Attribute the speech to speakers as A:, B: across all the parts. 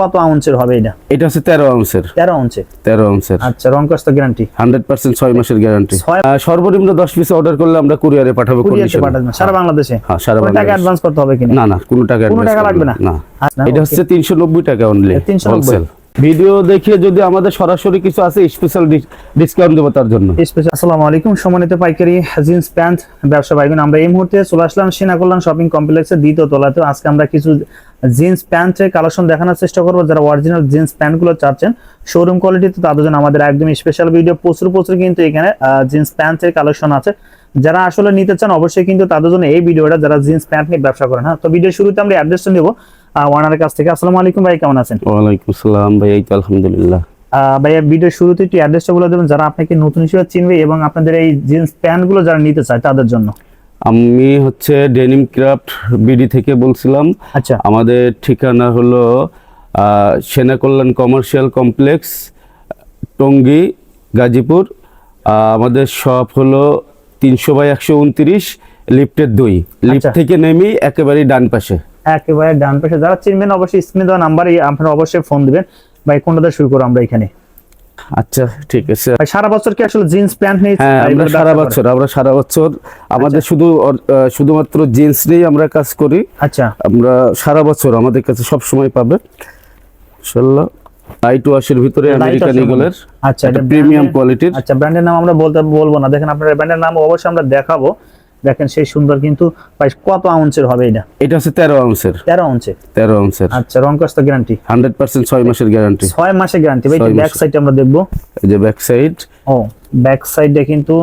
A: কত আউন্সের হবে এটা।
B: এটা হচ্ছে তেরো আউন্সের।
A: তেরো আউন্সে
B: তেরো আউন্সের।
A: আচ্ছা রং কস্ত গ্যারান্টি
B: হান্ড্রেড পার্সেন্ট ছয় মাসের গ্যারান্টি সর্বনিম্ন দশ পিস অর্ডার করলে আমরা কুরিয়ারে পাঠাবো।
A: সারা বাংলাদেশে?
B: হ্যাঁ, সারা
A: কোনো টাকা অ্যাডভান্স করতে হবে কিনা?
B: না না কোনো টাকা
A: কোনো টাকা লাগবে না?
B: না।
A: আচ্ছা,
B: এটা হচ্ছে তিনশো নব্বই টাকা অনলি
A: 390
B: হোলসেল ভিডিও দেখিয়ে যদি আমাদের সরাসরি কিছু আছে স্পেশাল ডিসকাউন্ট দেবো তার জন্য।
A: আসসালামু আলাইকুম, সম্মানিত পাইকারি জিন্স, প্যান্ট, ব্যবসা ভাইগুন আমরা এই মুহূর্তে চলে আসলাম সেনা কল্যাণ শপিং কমপ্লেক্সের দ্বিতীয় তলাতে। আজকে আমরা কিছু জিন্স, প্যান্টের কালেকশন দেখানোর চেষ্টা করব। যারা অরিজিনাল জিন্স, প্যান্টগুলো চাচ্ছেন শোরুম কোয়ালিটিতে তাদের জন্য আমাদের একদম স্পেশাল ভিডিও প্রচুর প্রচুর কিন্তু এখানে জিন্স, প্যান্টের কালেকশন আছে। যারা আসলে নিতে চান, অবশ্যই কিন্তু তাদের জন্য এই ভিডিওটা যারা জিন্স, প্যান্ট নিয়ে ব্যবসা করেন হ্যাঁ? তো ভিডিও শুরুতে আমরা অ্যাড্রেসটা নেব। ওনারের কাছ থেকে। আসসালামু আলাইকুম ভাই কেমন আছেন?
B: ওয়ালাইকুম আসসালাম ভাই এই তো আলহামদুলিল্লাহ।
A: ভাইয়া ভিডিও শুরুতে একটু অ্যাড্রেসটা বলে দেবেন যারা আপনাকে নতুন হিসেবে চিনবে এবং আপনাদের এই জিন্স প্যান্টগুলো যারা নিতে চায় তাদের জন্য।
B: আমি হচ্ছে ডেনিম ক্রাফট বিডি থেকে বলছিলাম।
A: আচ্ছা।
B: আমাদের ঠিকানা হলো সেনা কল্যাণ কমার্শিয়াল কমপ্লেক্স টঙ্গী গাজীপুর। আমাদের শপ হলো তিনশো বাই একশো উনত্রিশ লিফটের দুই। লিফট
A: আচ্ছা।
B: থেকে নেমেই একেবারেই ডান পাশে।
A: একেবারে ডান পাশে। যারা চিনবেন অবশ্যই স্ক্রিনে দেওয়া নাম্বারে আপনারা অবশ্যই ফোন দিবেন। ভাই কোনটা শুরু করো আমরা এখানে?
B: আচ্ছা ঠিক আছে।
A: ভাই সারা বছর কি আসলে জিন্স প্যান্ট নিয়ে
B: হ্যাঁ আমরা সারা বছর আমরা সারা বছর আমাদের
A: আচ্ছা।
B: শুধু শুধুমাত্র জিন্স নিয়েই আমরা কাজ করি।
A: আচ্ছা।
B: আমরা সারা বছর আমাদের কাছে সব সময় পাবে। ইনশাল্লাহ আই টু আশের ভিতরে আমেরিকান ইগলের
A: আচ্ছা এটা
B: প্রিমিয়াম কোয়ালিটির
A: আচ্ছা ব্র্যান্ডের নাম আমরা বলতে বলব না। দেখেন আপনার ব্র্যান্ডের নাম অবশ্যই আমরা দেখাবো। দেখেন সেই সুন্দর কিন্তু কত আউন্সের হবে এটা?
B: এটা হচ্ছে তেরো আউন্সের।
A: তেরো আউন্সে?
B: তেরো আউন্সের।
A: আচ্ছা রং কস্ত গ্যারান্টি
B: হান্ড্রেড পার্সেন্ট ছয় মাসের গ্যারান্টি
A: ছয় মাসে গ্যারান্টি ভাই ব্যাক। সাইড আমরা দেখব।
B: এই যে ব্যাক সাইড
A: ও ব্যাক সাইডে কিন্তু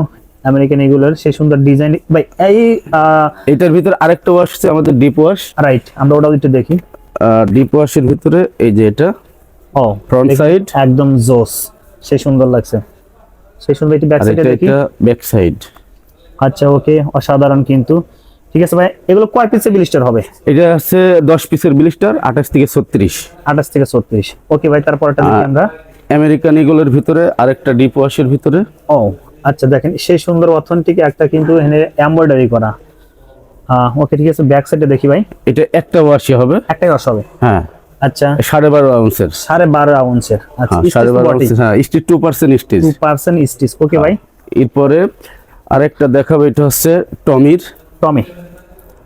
A: আমেরিকান এগুলোর সেই সুন্দর ডিজাইন ভাই এই
B: এটার ভিতরে আরেকটা ওয়াশ আছে আমাদের ডিপ ওয়াশ
A: রাইট আমরা ওটাও একটু দেখি।
B: ডিপ ওয়াশের ভিতরে এই যে এটা।
A: ও
B: Front সাইড
A: একদম জোস। সেই সুন্দর লাগছে। সেই সুন্দর একটু ব্যাক সাইডে দেখি।
B: এটা ব্যাক সাইড
A: আচ্ছা ওকে অসাধারণ কিন্তু। ঠিক আছে ভাই এগুলো কয় পিসে বিলিস্টার হবে?
B: এটা আছে দশ পিসের বিলিস্টার আঠাশ থেকে ছত্রিশ।
A: আঠাশ থেকে ছত্রিশ। ওকে ভাই তারপরটা দেখি আমরা।
B: আমেরিকান ইগলের ভিতরে আরেকটা ডিপ ওয়াশের ভিতরে।
A: ও আচ্ছা দেখেন সেই সুন্দর অথেন্টিক একটা কিন্তু এখানে এমব্রয়ডারি করা। ওকে ঠিক আছে ব্যাক সাইডে দেখি ভাই।
B: এটা একটা ওয়াশি হবে।
A: একটাই রস হবে?
B: হ্যাঁ।
A: আচ্ছা।
B: সাড়ে বারো আউন্সের
A: সাড়ে বারো আউন্সের আচ্ছা
B: হ্যাঁ সাড়ে বারো আউন্সের হ্যাঁ stitch two percent stitch
A: two percent stitch okay ভাই।
B: এরপরে আরেকটা দেখাবো এটা হচ্ছে টমির।
A: টমি।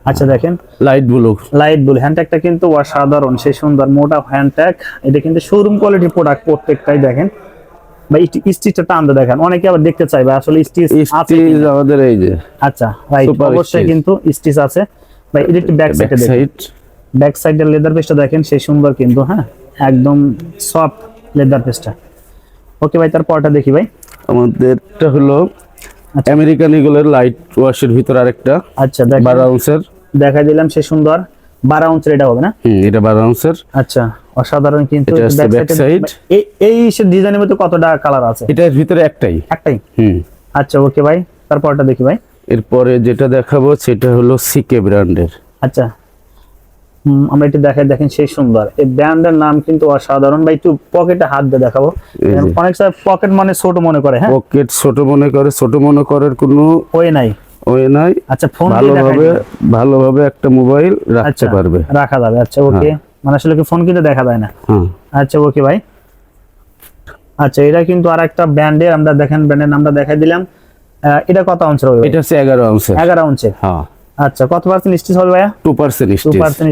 A: আচ্ছা দেখেন।
B: লাইট ব্লু
A: লাইট ব্লু হ্যান্ডট্যাগটা কিন্তু অসাধারণ সেই সুন্দর মোটা হ্যান্ডট্যাগ এটা কিন্তু শোরুম কোয়ালিটি প্রোডাক্ট প্রত্যেকটাই দেখেন। বা স্টিচটা টানতে দেখেন। অনেকে আবার দেখতে চাইবে আসলে স্টিচ আছে
B: আমাদের এই যে
A: আচ্ছা রাইট অবশ্যই কিন্তু স্টিচ আছে। ভাই এটা একটু ব্যাক সাইডে দেখেন।
B: সাইড
A: ব্যাক সাইডের লেদার পেস্টটা দেখেন সেই সুন্দর কিন্তু হ্যাঁ? একদম সফট লেদার পেস্টটা ওকে ভাই তারপরটা দেখি ভাই।
B: আমাদেরটা হলো। আমেরিকান ইগলের লাইট ওয়াশের ভিতরে আরেকটা
A: আচ্ছা
B: বারো আউন্সের
A: দেখাই দিলাম সেই সুন্দর। বারো আউন্সের এটা হবে না?
B: হুম এটা বারো আউন্সের
A: আচ্ছা অসাধারণ কিন্তু এ-
B: side।
A: এই এই ডিজাইনের মধ্যে কতটা কালার আছে?
B: এটার ভিতরে একটাই।
A: একটাই?
B: হুম।
A: আচ্ছা ওকে ভাই তারপরটা দেখি ভাই।
B: এরপরে যেটা দেখাবো সেটা হলো সিকে ব্র্যান্ডের
A: আচ্ছা। আমরা একটু দেখাই দেখেন সেই সুন্দর। এই ব্র্যান্ডের নাম কিন্তু অসাধারণ। ভাই একটু পকেটে হাত দিয়ে দেখাবো। অনেক সময় পকেট মানে ছোট মনে করে হ্যাঁ?
B: পকেট ছোট মনে করে ছোট মনে করার কোনো
A: ওই নাই।
B: ওয়ে নাই।
A: আচ্ছা ফোন
B: ভালোভাবে ভালোভাবে একটা মোবাইল রাখতে
A: আচ্ছা
B: পারবে।
A: রাখা যাবে। আচ্ছা ওকে। মানে আসলে কি ফোন কিন্তু দেখা যায় না?
B: হ্যাঁ।
A: আচ্ছা ওকে ভাই। আচ্ছা এটা কিন্তু আর একটা ব্র্যান্ডের আমরা দেখেন ব্র্যান্ডের নামটা দেখাই দিলাম। এটা কত আউন্সের হবে
B: এটা হচ্ছে এগারো আউন্সের
A: এগারো আউন্সের
B: হ্যাঁ।
A: আচ্ছা কত পার্সেন্ট স্টিচ হবে ভাইয়া?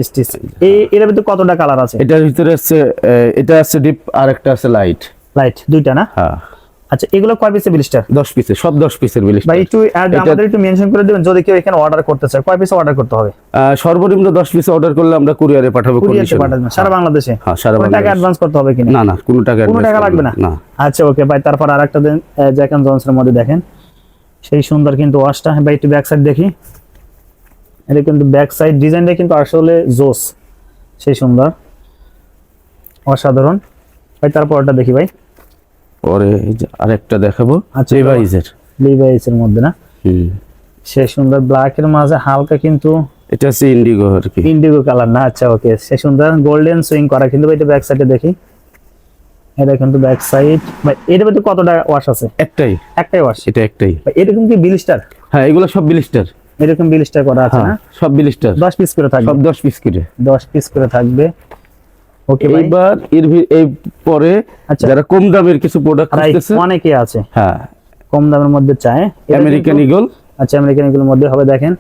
A: স্টিচ এই এর ভিতরে কতটা কালার আছে?
B: এটার ভিতরে আছে এটা আছে ডিপ আর একটা আছে লাইট
A: লাইট দুইটা না?
B: হ্যাঁ।
A: আচ্ছা এগুলো কয় পিসে বিলিস্টার
B: দশ পিসের সব দশ পিসের বিলিশ
A: ভাই একটু আমাদের একটু মেনশন করে দিবেন যদি কেউ এখানে অর্ডার করতে চায় কয় পিস অর্ডার করতে হবে?
B: সর্বনিম্ন দশ পিস অর্ডার করলে আমরা কুরিয়ারে পাঠাবো।
A: পাঠাবেন সারা বাংলাদেশে?
B: হ্যাঁ সারা
A: কোনো টাকা অ্যাডভান্স করতে হবে কিনা
B: না? না কোনো টাকা
A: কোনো টাকা লাগবে না? আচ্ছা ওকে ভাই তারপর আরেকটা দেন জ্যাক এন্ড মধ্যে দেখেন। সেই সুন্দর কিন্তু ওয়াশটা ভাই একটু ব্যাক সাইড দেখি। এটা কিন্তু ব্যাক সাইড ডিজাইনটা কিন্তু আসলে জোস সেই সুন্দর অসাধারণ। ভাই তারপর ওটা দেখি ভাই।
B: পরে আরেকটা দেখাবো
A: আচ্ছা,
B: রিভাইজের
A: লিভাইস এর মধ্যে না? সেই সুন্দর ব্ল্যাক এর মাঝে হালকা কিন্তু
B: এটা হচ্ছে ইন্ডিগো আর কি।
A: ইন্ডিগো কালার না? আচ্ছা ওকে সেই সুন্দর গোল্ডেন সুইং করা কিন্তু ভাই এটা ব্যাক সাইডে দেখি। এটা কিন্তু ব্যাক সাইড ভাই এর মধ্যে কতটা ওয়াশ আছে?
B: একটাই।
A: একটাই ওয়াশ
B: এটা একটাই।
A: ভাই এরকম কি বিলিস্টার
B: হ্যাঁ এগুলো সব বিলিস্টার
A: এরকম বিলিস্টার করা আছে
B: হ্যাঁ
A: না?
B: সব বিলিস্টার।
A: দশ পিস করে থাকবে।
B: সব দশ পিস করে।
A: দশ পিস করে থাকবে। ওকে ভাই।
B: এইবার এর এই পরে
A: আচ্ছা।
B: যারা কম দামের কিছু প্রোডাক্ট করতেছে
A: অনেকে আছে।
B: হ্যাঁ।
A: কম দামের মধ্যে চায়।
B: আমেরিকান ইগল
A: আচ্ছা আমেরিকান এগুলোর মধ্যে হবে দেখেন।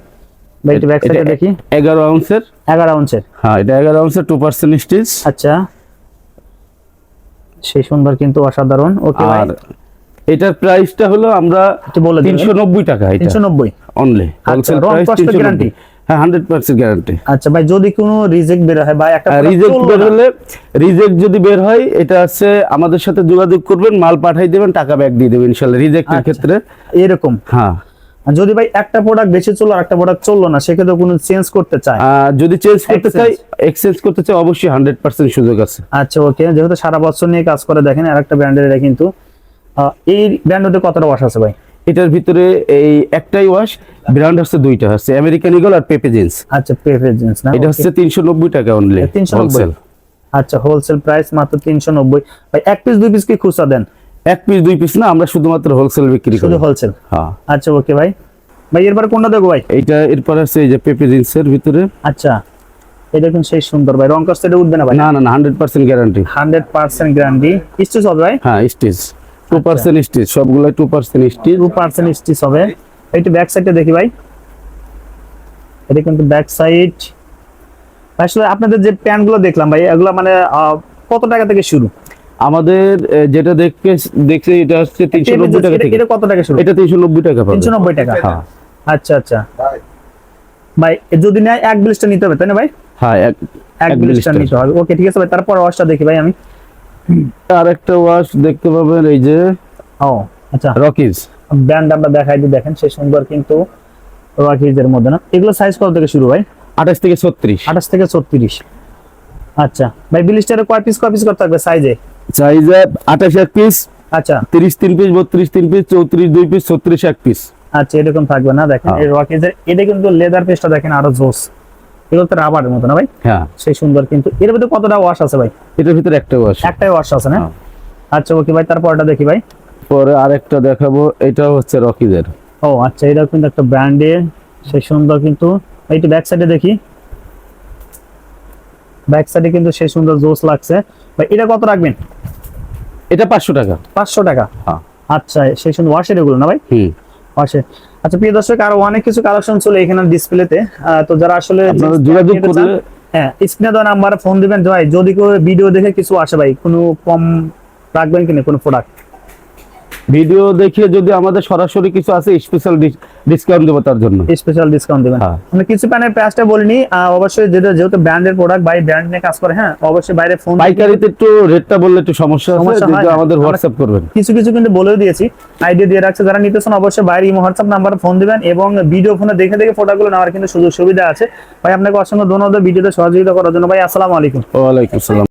A: ভাই একটু ব্যাক সাইডে দেখি।
B: এগারো আউন্সের
A: এগারো আউন্সের
B: হ্যাঁ এটা এগারো আউন্সের টু পার্সেন্ট স্টিচ
A: আচ্ছা। সেই সুন্দর কিন্তু অসাধারণ। ওকে ভাই।
B: আর এটার প্রাইসটা হলো আমরা
A: একটু বলে দিন
B: তিনশো নব্বই টাকা এটা।
A: তিনশো নব্বই।
B: অনলি
A: আচ্ছা,
B: হোলসেল প্রাইস হ্যাঁ গ্যারান্টি
A: আচ্ছা ভাই যদি কোনো রিজেক্ট বের হয় বা একটা
B: রিজেক্ট বের হলে রিজেক্ট যদি বের হয় এটা আছে আমাদের সাথে যোগাযোগ করবেন মাল পাঠাই দেবেন টাকা ব্যাক দিয়ে দেবেন রিজেক্টের
A: আচ্ছা।
B: ক্ষেত্রে।
A: এরকম।
B: হ্যাঁ।
A: যদি ভাই একটা প্রোডাক্ট বেশি চলল আর একটা প্রোডাক্ট চলল না সেক্ষেত্রে কোনো চেঞ্জ করতে চায়?
B: যদি চেঞ্জ করতে। চাই এক্সচেঞ্জ করতে চাই অবশ্যই হান্ড্রেড পার্সেন্ট সুযোগ আছে।
A: আচ্ছা ওকে যেহেতু সারা বছর নিয়ে কাজ করে দেখেন আর একটা ব্র্যান্ডের এটা কিন্তু এই ব্র্যান্ডের কতটা ওয়াশ আছে ভাই?
B: এটার ভিতরে এই একটাই ওয়াশ ব্র্যান্ড হচ্ছে দুইটা হচ্ছে আমেরিকান ইগল আর পেপে জিন্স
A: আচ্ছা প্রেফারেন্স না?
B: এটা হচ্ছে তিনশো নব্বই টাকা অনলি হোলসেল
A: আচ্ছা হোলসেল প্রাইস মাত্র তিনশো নব্বই। ভাই এক পিস দুই পিস কি খুচরা দেন?
B: এক পিস দুই পিস না আমরা শুধুমাত্র হোলসেল বিক্রি করি।
A: শুধু হোলসেল
B: হ্যাঁ।
A: আচ্ছা ওকে ভাই। ভাই এরপর কোনটা দেখো ভাই?
B: এটা এরপর আছে এই যে পেপে জিন্সের ভিতরে।
A: আচ্ছা এটা কিন্তু সেই সুন্দর ভাই। রং এটা উঠবে না ভাই?
B: না না না hundred percent guarantee
A: hundred percent guarantee stitch হবে ভাই?
B: হ্যাঁ স্টিচ টু পার্সেন্ট স্টিচ সবগুলো two percent stitch
A: two percent stitch হবে। একটু ব্যাক সাইডটা দেখি ভাই। এটা কিন্তু ব্যাক সাইড আসলে আপনাদের যে প্যান্টগুলো দেখলাম ভাই এগুলো মানে কত টাকা থেকে শুরু?
B: আমাদের যেটা দেখতে দেখছি এটা হচ্ছে তিনশো নব্বই টাকা থেকে।
A: এটা কত টাকা শুরু?
B: এটা তিনশো নব্বই টাকা
A: তিনশো নব্বই টাকা?
B: হ্যাঁ
A: আচ্ছা আচ্ছা। ভাই যদি নেয় এক ব্লিস্টার নিতে হবে তাই না ভাই?
B: হ্যাঁ এক blister।
A: নিতে হবে। ওকে ঠিক আছে ভাই তারপর ওয়াশটা দেখি ভাই আমি।
B: আর একটা ওয়াশ দেখতে পাবেন এই যে
A: ও আচ্ছা।
B: রকিজ
A: ব্র্যান্ড আমরা দেখাই দিই দেখেন সেই সুন্দর কিন্তু রকিজের মধ্যে না? এগুলো সাইজ কত থেকে শুরু ভাই?
B: আঠাশ থেকে ছত্রিশ।
A: আঠাশ থেকে ছত্রিশ। আচ্ছা। ভাই ব্লিস্টারে কয় পিস কয় পিস করতে থাকবে সাইজে
B: সাইজে আঠাশ এক পিস
A: আচ্ছা।
B: তিরিশ তিন পিস বত্রিশ তিন পিস চৌত্রিশ দুই পিস ছত্রিশ এক পিস
A: আচ্ছা এরকম থাকবে না দেখেন।
B: হ্যাঁ।
A: এই রকিজের এটা কিন্তু লেদার পেস্টটা দেখেন আরও জোস। এগুলো তো রাবারের মতো না ভাই?
B: হ্যাঁ।
A: সেই সুন্দর কিন্তু। এর মধ্যে কতটা ওয়াশ আছে ভাই?
B: এটার ভিতরে একটা ওয়াশ
A: একটাই ওয়াশ আছে না?
B: হ্যাঁ।
A: আচ্ছা ওকে ভাই তারপরটা দেখি ভাই।
B: পরে আরেকটা দেখাবো এটা হচ্ছে রকিজের
A: ও আচ্ছা এটা কিন্তু একটা ব্র্যান্ডের সেই সুন্দর কিন্তু। এইটা ব্যাক সাইডে দেখি। ব্যাক সাইডে কিন্তু সেই সুন্দর জোস লাগছে। ভাই এটা কত রাখবেন?
B: এটা পাঁচশো টাকা।
A: পাঁচশো টাকা।
B: হ্যাঁ।
A: আচ্ছা সেই সুন্দর ওয়াশের এগুলো না ভাই?
B: হুম।
A: ওয়াশের আচ্ছা প্রিয় দর্শক আরও অনেক কিছু কালেকশন চলে এখানে ডিসপ্লেতে তো যারা আসলে
B: আপনারা যোগাযোগ করলে
A: হ্যাঁ স্ক্রিনে দেওয়া নাম্বারে ফোন দিবেন। ভাই যদি কেউ ভিডিও দেখে কিছু আসে ভাই কোনো কম রাখবেন কিনা কোনো প্রোডাক্ট
B: ভিডিও দেখে যদি আমাদের সরাসরি কিছু আছে স্পেশাল ডিসকাউন্ট দেবো তার জন্য।
A: স্পেশাল ডিসকাউন্ট দিবেন।
B: হ্যাঁ।
A: আমরা কিছু প্যানের প্রাইসটা বলিনি অবশ্যই যেটা যেহেতু ব্র্যান্ডের প্রোডাক্ট বাই ব্র্যান্ড নিয়ে কাজ করে হ্যাঁ অবশ্যই বাইরে ফোন
B: পাইকারিতে একটু রেটটা বললে একটু সমস্যা আছে যেটা আমাদের হোয়াটসঅ্যাপ করবেন।
A: কিছু কিছু কিন্তু বলেও দিয়েছি আইডিয়া দিয়ে রাখছে যারা নিতে নিতেছেন অবশ্যই বাইরে ইমো হোয়াটসঅ্যাপ নাম্বারে ফোন দিবেন এবং ভিডিও ফোনে দেখে দেখে ফটোগুলো নেওয়ার কিন্তু সুযোগ সুবিধা আছে। ভাই আপনাকে অসংখ্য ধন্যবাদ ভিডিওতে সহযোগিতা করার জন্য। ভাই আসসালামু আলাইকুম।
B: ওয়ালাইকুম আসসালাম।